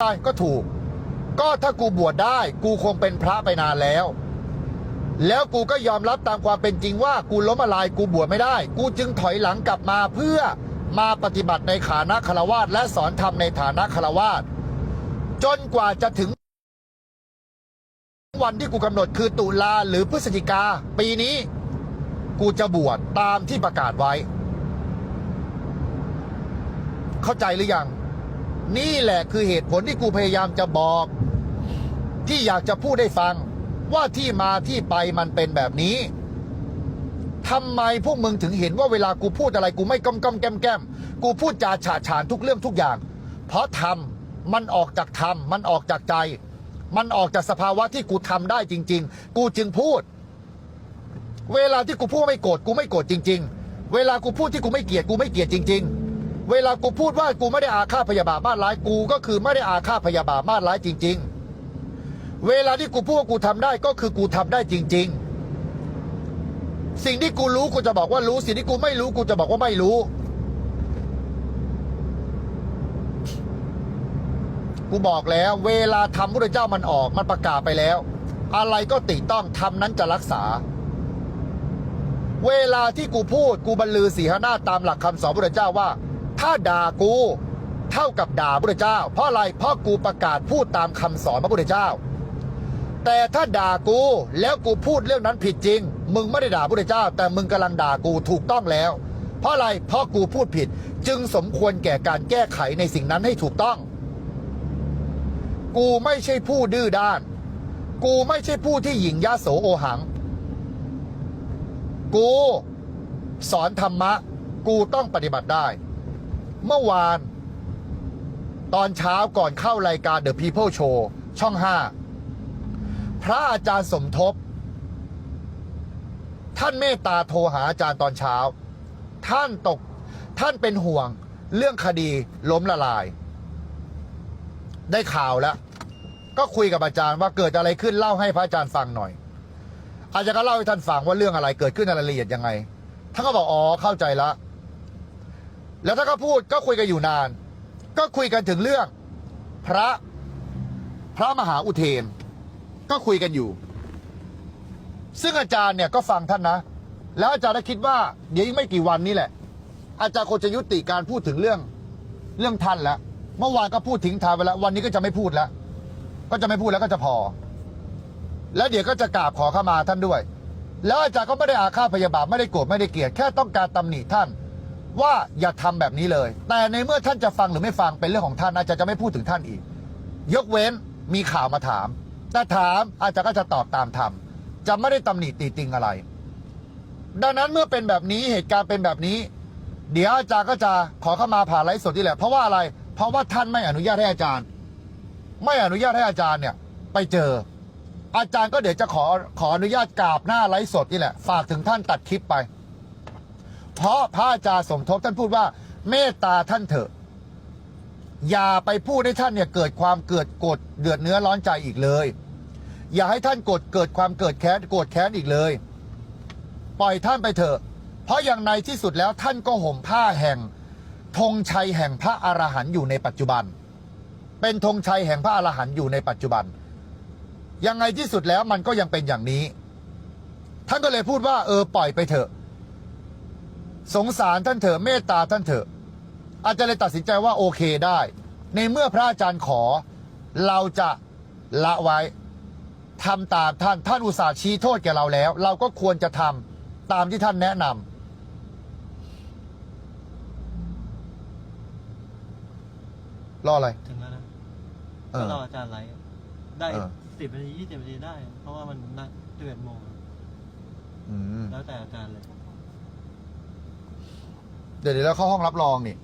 ได้ก็ถูก ก็ถ้ากูบวชได้ กูคงเป็นพระไปนานแล้ว แล้วกูก็ยอมรับตามความเป็นจริงว่ากูล้มละลายกูบวชไม่ได้ กูจึงถอยหลังกลับมาเพื่อมาปฏิบัติในฐานะคารวาสและสอนธรรมในฐานะคารวาสจนกว่าจะถึง วันที่กูกำหนดคือตุลาหรือพฤศจิกา ปีนี้ กูจะบวชตามที่ประกาศไว้ เข้าใจหรือยัง นี่แหละคือเหตุผลที่กูพยายามจะบอก ที่อยากจะพูดให้ฟัง ว่าที่มาที่ไปมันเป็นแบบนี้ทำไมพวกมึงถึงเห็นว่าเวลากูพูดอะไรกูไม่ก้มก้มแก้มแก้มกูพูดจาฉาฉานทุกเรื่องทุกอย่าง เพราะทำมันออกจากธรรมมันออกจากใจ มันออกจากสภาวะที่กูทำได้จริง ๆ กูจึงพูด เวลาที่กูพูดไม่โกรธกูไม่โกรธจริง ๆ เวลากูพูดที่กูไม่เกลียดกูไม่เกลียดจริง ๆ เวลากูพูดว่ากูไม่ได้อาฆาตพยาบาทมาดร้ายกู ก็คือไม่ได้อาฆาตพยาบาทมาดร้ายจริง ๆ เวลาที่กูพูดว่ากูทำได้ก็คือกูทำได้จริง ๆ สิ่งที่กูรู้กูจะบอกว่ารู้ สิ่งที่กูไม่รู้กูจะบอกว่าไม่รู้ กูบอกแล้ว เวลาทำพระเจ้ามันออกมันประกาศไปแล้ว อะไรก็ติต้องทำนั้นจะรักษาเวลาที่กูพูดกูบรรลือสีหน้าตามหลักคำสอนพระเจ้าว่า ถ้าด่ากู เท่ากับด่าพระเจ้า เพราะอะไรเพราะกูประกาศพูดตามคำสอนพระพุทธเจ้า แต่ถ้าด่ากูแล้วกูพูดเรื่องนั้นผิดจริง มึงไม่ได้ด่าพระพุทธเจ้า แต่มึงกำลังด่ากูถูกต้องแล้ว เพราะอะไรเพราะกูพูดผิด จึงสมควรแก่การแก้ไขในสิ่งนั้นให้ถูกต้อง กูไม่ใช่ผู้ดื้อด้าน กูไม่ใช่ผู้ที่หยิ่งยาโสโอหัง กูสอนธรรมะ กูต้องปฏิบัติได้ เมื่อวาน ตอนเช้าก่อนเข้ารายการ The People Show ช่อง 5 พระอาจารย์สมทบ ท่านเมตตาโทรหาอาจารย์ตอนเช้า ท่านตกท่านเป็นห่วงเรื่องคดีล้มละลาย ได้ข่าวแล้ว ก็คุยกับอาจารย์ว่าเกิดอะไรขึ้นเล่าให้พระอาจารย์ฟังหน่อย อาจารย์ก็เล่าให้ท่านฟังว่าเรื่องอะไรเกิดขึ้นในรายละเอียดยังไง ท่านก็บอกอ๋อเข้าใจละ แล้วท่าก็พูดก็คุยกันอยู่นาน ก็คุยกันถึงเรื่อง พระพระมหาอุเทน ก็คุยกันอยู่ ซึ่งอาจารย์เนี่ยก็ฟังท่านนะ แล้วอาจารย์ได้คิดว่า เดี๋ยวอีกไม่กี่วันนี้แหละ อาจารย์คงจะยุติการพูดถึงเรื่องเรื่องท่านแล้วเมื่อวานก็พูดทิ้งทายไปแล้ว วันนี้ก็จะไม่พูดแล้ว ก็จะไม่พูดแล้วก็จะพอ แล้วเดี๋ยวก็จะกราบขอเข้ามาท่านด้วย แล้วอาจารย์ก็ไม่ได้อาฆาตพยาบาทไม่ได้โกรธไม่ได้เกลียดแค่ต้องการตำหนิท่าน ว่าอย่าทำแบบนี้เลย แต่ในเมื่อท่านจะฟังหรือไม่ฟังเป็นเรื่องของท่านอาจารย์จะไม่พูดถึงท่านอีก ยกเว้นมีข่าวมาถามแต่ถามอาจารย์ก็จะตอบตามธรรมจะไม่ได้ตำหนิตีติงอะไร ดังนั้นเมื่อเป็นแบบนี้เหตุการณ์เป็นแบบนี้ เดี๋ยวอาจารย์ก็จะขอเข้ามาผ่านไลฟ์สดนี่แหละเพราะว่าอะไร เพราะว่าท่านไม่อนุญาตให้อาจารย์ ไม่อนุญาตให้อาจารย์เนี่ย ไปเจอ อาจารย์ก็เดี๋ยวจะขอขออนุญาตกราบหน้าไลฟ์สดนี่แหละ ฝากถึงท่านตัดคลิปไป เพราะพระอาจารย์สมทบท่านพูดว่า เมตตาท่านเถอะ อย่าไปพูดให้ท่านเนี่ยเกิดความเกิดโกรธเดือดเนื้อร้อนใจอีกเลย อย่าให้ท่านโกรธเกิดความเกิดแค้นโกรธแค้นอีกเลย ปล่อยท่านไปเถอะ เพราะอย่างในที่สุดแล้วท่านก็ห่มผ้าแห่งธงชัยแห่งพระอรหันต์อยู่ในปัจจุบัน เป็นธงชัยแห่งพระอรหันต์อยู่ในปัจจุบัน ยังไงที่สุดแล้วมันก็ยังเป็นอย่างนี้ ท่านก็เลยพูดว่าเออปล่อยไปเถอะ สงสารท่านเถอะเมตตาท่านเถอะ อาจารย์เลยตัดสินใจว่าโอเคได้ ในเมื่อพระอาจารย์ขอ เราจะละไว้ทำตามท่านท่านอุตส่าห์ชี้โทษแก่เราแล้ว เราก็ควรจะทำตามที่ท่านแนะนำรออะไร ถึงแล้วนะเอก็อ รออาจารย์ไลฟ์ได้เออ สิบนาทียี่สิบนาทีได้ เพราะว่ามันนัดสิบเอ็ดโมงอืมแล้วแต่อาจารย์เลย เดี๋ยวเดี๋ยวเราเข้าห้องรับรองนี่